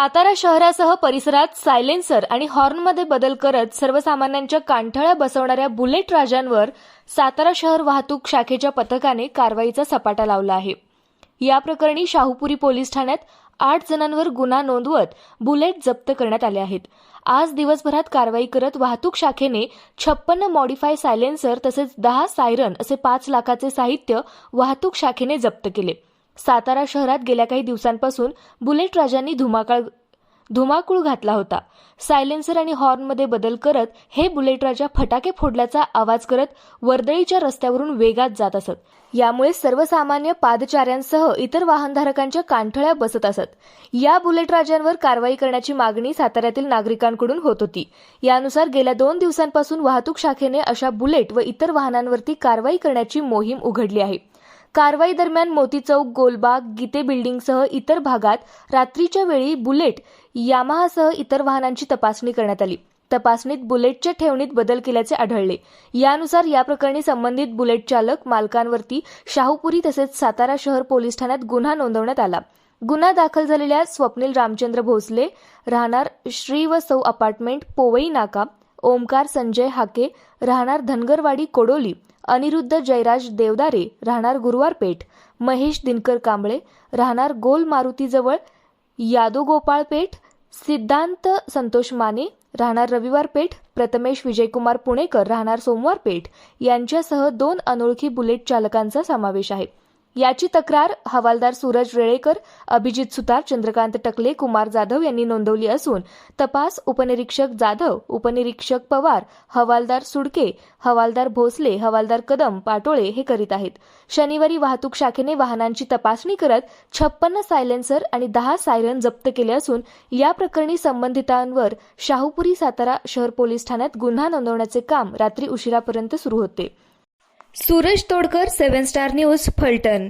सातारा शहरासह परिसरात सायलेन्सर आणि हॉर्नमध्ये बदल करत सर्वसामान्यांच्या कांठळ्या बसवणाऱ्या बुलेट राजांवर सातारा शहर वाहतूक शाखेच्या पथकाने कारवाईचा सपाटा लावला आहे. या प्रकरणी शाहूपुरी पोलीस ठाण्यात आठ जणांवर गुन्हा नोंदवत बुलेट जप्त करण्यात आले आहेत. आज दिवसभरात कारवाई करत वाहतूक शाखेने छप्पन्न मॉडिफाय सायलेन्सर तसेच दहा सायरन असे पाच लाखाचे साहित्य वाहतूक शाखेने जप्त केले. सातारा शहरात गेल्या काही दिवसांपासून बुलेट राजांनी धुमाकाळ धुमाकूळ घातला होता. सायलेन्सर आणि हॉर्नमध्ये बदल करत हे बुलेट राजा फटाके फोडल्याचा आवाज करत वर्दळीच्या रस्त्यावरून वेगात जात असत. यामुळे सर्वसामान्य पादचाऱ्यांसह इतर वाहनधारकांच्या कांठळ्या बसत असत. या बुलेट राजांवर कारवाई करण्याची मागणी साताऱ्यातील नागरिकांकडून होत होती. यानुसार गेल्या दोन दिवसांपासून वाहतूक शाखेने अशा बुलेट व इतर वाहनांवरती कारवाई करण्याची मोहीम उघडली आहे. कारवाई दरम्यान मोती चौक गोलबाग गीते बिल्डिंगसह इतर भागात रात्रीच्या वेळी बुलेट यामाहासह इतर वाहनांची तपासणी करण्यात आली. तपासणीत बुलेटच्या ठेवणीत बदल केल्याचे आढळले. यानुसार या प्रकरणी संबंधित बुलेट चालक मालकांवरती शाहूपुरी तसेच सातारा शहर पोलीस ठाण्यात गुन्हा नोंदवण्यात आला. गुन्हा दाखल झालेल्या स्वप्नील रामचंद्र भोसले राहणार श्री व सौ अपार्टमेंट पोवई नाका ओमकार संजय हाके राहणार धनगरवाडी कोडोली अनिरुद्ध जयराज देवदारे राहणार गुरुवार पेठ महेश दिनकर कांबळे राहणार गोल मारुतीजवळ यादोगोपाळ पेठ सिद्धांत संतोष माने राहणार रविवार पेठ प्रथमेश विजयकुमार पुणेकर राहणार सोमवार पेठ यांच्यासह दोन अनोळखी बुलेट चालकांचा समावेश आहे. याची तक्रार हवालदार सूरज रेळेकर अभिजित सुतार चंद्रकांत टकले कुमार जाधव यांनी नोंदवली असून तपास उपनिरीक्षक जाधव उपनिरीक्षक पवार हवालदार सुडके हवालदार भोसले हवालदार कदम पाटोळे हे करीत आहेत. शनिवारी वाहतूक शाखेने वाहनांची तपासणी करत छप्पन्न सायलेन्सर आणि दहा सायरन जप्त केले असून या प्रकरणी संबंधितांवर शाहूपुरी सातारा शहर पोलीस ठाण्यात गुन्हा नोंदवण्याचे काम रात्री उशिरापर्यंत सुरू होते. Suraj Todkar seven star news Phaltan.